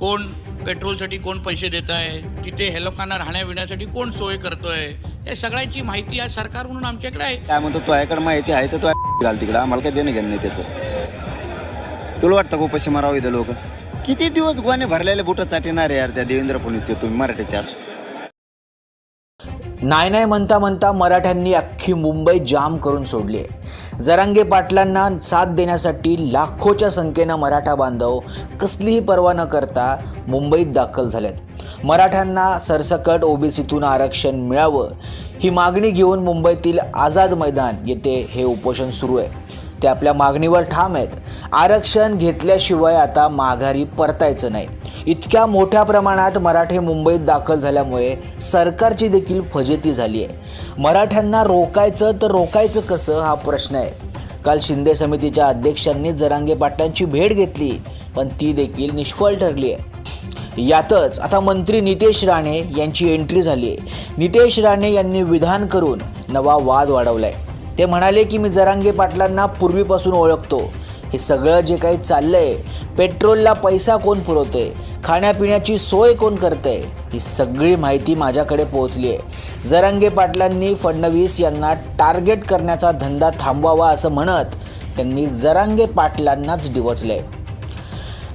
कोण पेट्रोलसाठी कोण पैसे देत आहे? तिथे हे लोकांना राहण्या विण्यासाठी कोण सोय करतोय? या सगळ्याची माहिती आज सरकार म्हणून आमच्याकडे आहे. काय म्हणतो तो तुझ्याकडे माहिती आहे तर तो घाल तिकडं. आम्हाला काय देणं घेणं नाही त्याचं. तुला वाटतं खूप पैसे मारावं इथं लोक? किती दिवस गुवाने भरलेले बुटं चाटणार यार त्या देवेंद्र फडणवीसचे तुम्ही मराठीचे असो. नाही नाही म्हणता म्हणता मराठ्यांनी अख्खी मुंबई जाम करून सोडली आहे. जरांगे पाटलांना साथ देण्यासाठी लाखोच्या संख्येनं मराठा बांधव कसलीही पर्वा न करता मुंबईत दाखल झालेत. मराठ्यांना सरसकट ओबीसीतून आरक्षण मिळावं ही मागणी घेऊन मुंबईतील आझाद मैदान येथे हे उपोषण सुरू आहे. ते आपल्या मागणीवर ठाम आहेत. आरक्षण घेतल्याशिवाय आता माघारी परतायचं नाही. इतक्या मोठ्या प्रमाणात मराठे मुंबईत दाखल झाल्यामुळे सरकारची देखील फजेती झाली आहे. मराठ्यांना रोकायचं तर रोकायचं कसं हा प्रश्न आहे. काल शिंदे समितीच्या अध्यक्षांनी जरांगे पाटलांची भेट घेतली पण ती देखील निष्फळ ठरली आहे. यातच आता मंत्री नितेश राणे यांची एंट्री झाली आहे. नितेश राणे यांनी विधान करून नवा वाद वाढवला आहे ते म्हणाले की मी जरांगे पाटलांना पूर्वीपासून ओळखतो. हे सगळं जे काही चाललंय पेट्रोलला पैसा कोण पुरवतोय? खाण्यापिण्याची सोय कोण करतंय? ही सगळी माहिती माझ्याकडे पोहोचली आहे जरांगे पाटलांनी फडणवीस यांना टार्गेट करण्याचा धंदा थांबवावा असं म्हणत त्यांनी जरांगे पाटलांनाच डिवचलंय.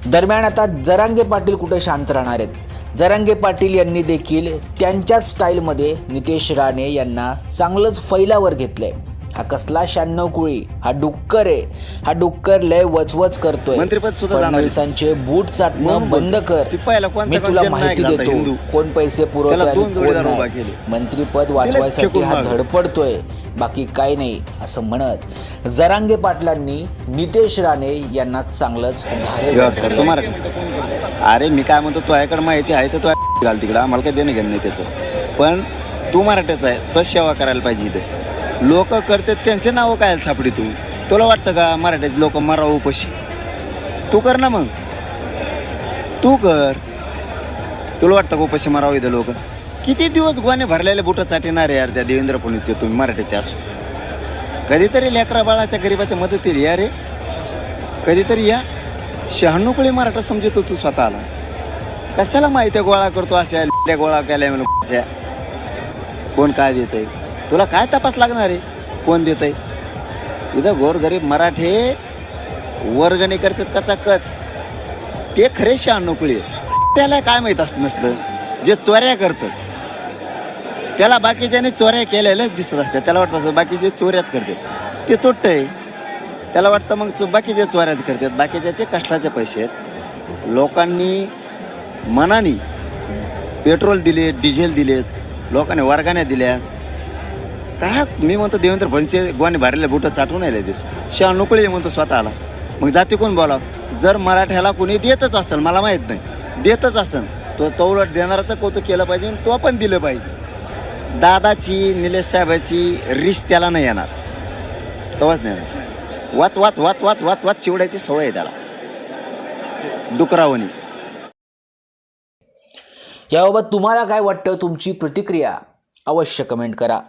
दरम्यान आता जरांगे पाटील कुठे शांत राहणार आहेत? जरांगे पाटील यांनी देखील त्यांच्याच स्टाईलमध्ये नितेश राणे यांना चांगलंच फैलावर घेतलंय. हा कसला शहाण्णव कुळी? हा डुक्कर आहे. हा डुक्कर लय वचवच करतोय. मंत्रिपद सुद्धा जाणार आहे. फडणवीसांचे बूट चाटणं म्हणून बंद. कर. ती पहिला कोणता मी तुला माहिती नायक देतो. कोण पैसे पुरवतोय त्याला दोन आणि जोडीदार कोण उभा नाही. केले. मंत्रीपद वाचवायसाठी फेकून हा मागं. धडपडतोय. बाकी काही नाही असं म्हणत. जरांगे पाटलांनी नितेश राणे यांना चांगलंच धारे तू अरे मी काय म्हणतो तुझ्याकडे माहिती आहे तर तू घाल तिकडं. आम्हाला काय देणं घेणं नाही त्याचं. पण तू मराठीचा आहे. तो सेवा करायला पाहिजे इथं. लोक करतात त्यांचे नावं काय सापडी तू? तुला वाटतं का मराठ्याचे लोक मरावं उपाशी? तू कर ना मग. तू कर. तुला वाटतं का उपाशी मराव इथं लोक? किती दिवस गुवाने भरलेले बुटं चाटिणार यार त्या देवेंद्र फडणवीसचे तुम्ही मराठ्याचे असो. कधीतरी लेकरा बाळाच्या गरीबाच्या मदतीत या रे. कधीतरी या. शहाण्णव कुळी मराठा समजतो तू स्वतःला. कशाला माहिती गोळा करतो अशा गोळा केल्या कोण काय देतंय? तुला काय तपास लागणार आहे? कोण देतंय? इथं गोरगरीब मराठे वर्गणी करतात कचा कच. ते खरे शहाण्णव आहेत. त्याला काय माहीत असत नसतं? जे चोऱ्या करतात. त्याला बाकीच्याने चोऱ्या केलेल्याच दिसत असतात. त्याला वाटतं असं बाकीचे चोऱ्याच करतात. ते चोट्टय त्याला वाटतं मग बाकीचे चोऱ्याच करतात. बाकीच्याचे कष्टाचे पैसे आहेत. लोकांनी मनाने पेट्रोल दिले डिझेल दिलेत. लोकांनी वर्गाने दिल्या काय मी म्हणतो देवेंद्र फडणचे गोवाने भरलेले बुटं चाटून आले दिवस. शहा नोकळी म्हणतो स्वतःला. मग जाती कोण बोला जर मराठ्याला कोणी देतच असेल मला माहीत नाही. देतच असेल तो तो उलट देणाराचं कौतुक केलं पाहिजे आणि तो पण दिलं पाहिजे. दादाची निलेश साहेबाची रिश त्याला नाही येणार. तेव्हाच नाही येणार. वाच वाच वाच वाच वाच वाच चिवड्याची सवय आहे त्याला. डुकरावणी. याबाबत तुम्हाला काय वाटतं? तुमची प्रतिक्रिया अवश्य कमेंट करा.